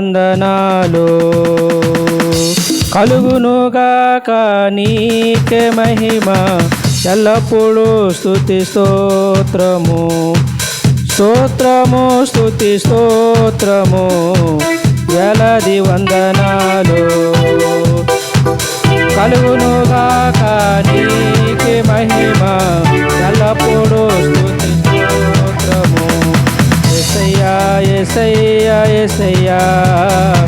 వందనాలు. కలుగునుగాక నీకే మహిమ ఎల్లప్పుడూ స్థుతి స్తోత్రము. స్తోత్రము స్థుతి స్తోత్రము. ఎలది వందనాలు. కలుగునుగాక నీకే మహిమ ఎల్లప్పుడూ estrellas.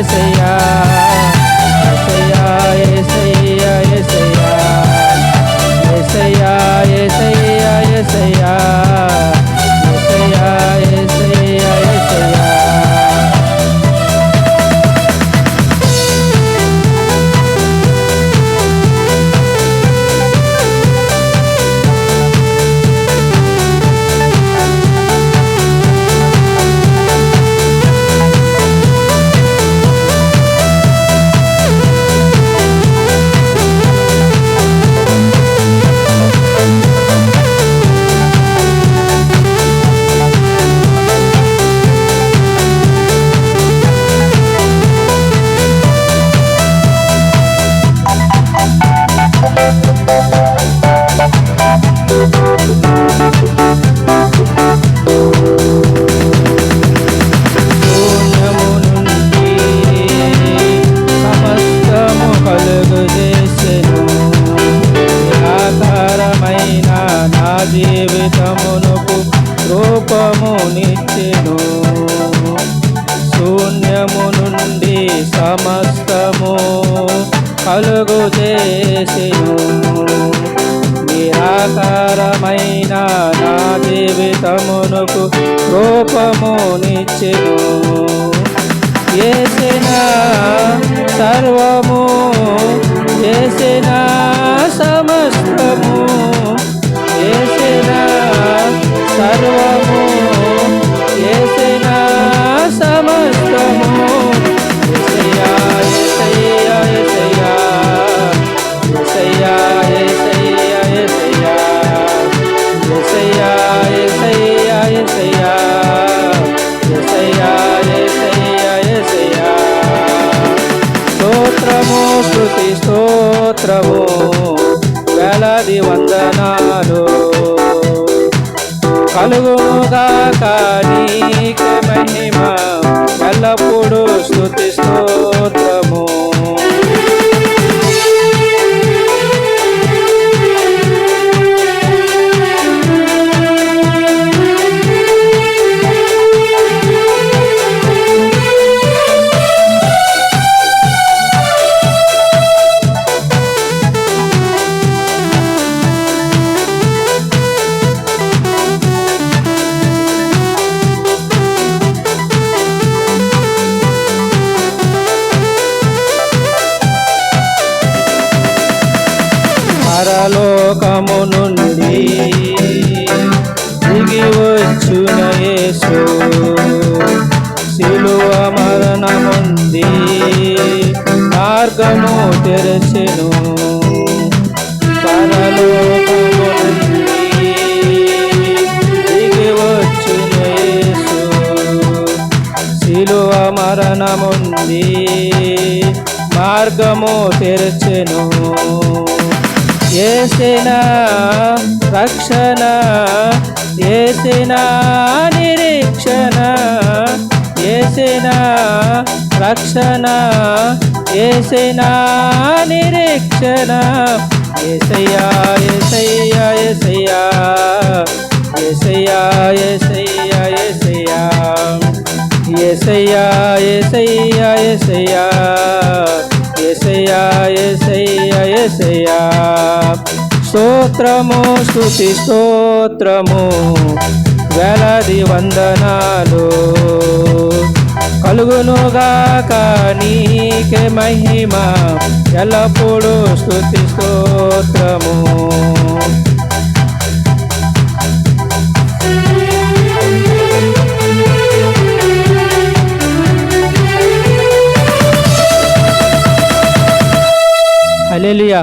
ese నిచ్చెను శూన్యము నుండి సమస్తము కలుగు చేసిను నిరాకారమైన నా జీవితమునకు రూపము నిచ్చెను చేసిన సర్వము చేసిన సమస్తము చేసిన సర్వము స్తోత్రము వేలాది వందనాలు. కలుగుగాక నీకే మహిమ ఎల్లప్పుడూ స్థుతి స్తోత్రము. పరలోకము నుండి దిగి వచ్చున యేసు శిలువ మరణముంది మార్గము తెరచెను పరలోకము నుండి దిగి వచ్చున యేసు శిలువ మరణముంది మార్గము తెరచెను ఏసిన రక్షణ ఏసిన నిరీక్షణ ఏసిన రక్షణ ఏసిన నిరీక్షణ. ఏసయ్యా ఏసయ్యా ఏసయ్యా ఏసయ్యా ఏసయ్యా ఏసయ్యా ఏసయ్యా ఏసయ్యా ఏసయ్యా. ఏసయ్యా ఏసయ్యా ఏసయ్యా. స్తోత్రము స్థుతి స్తోత్రము వేలాది వందనాలు. కలుగునుగాక నీకే మహిమ ఎల్లప్పుడూ స్థుతి స్తోత్రము. Aleluya.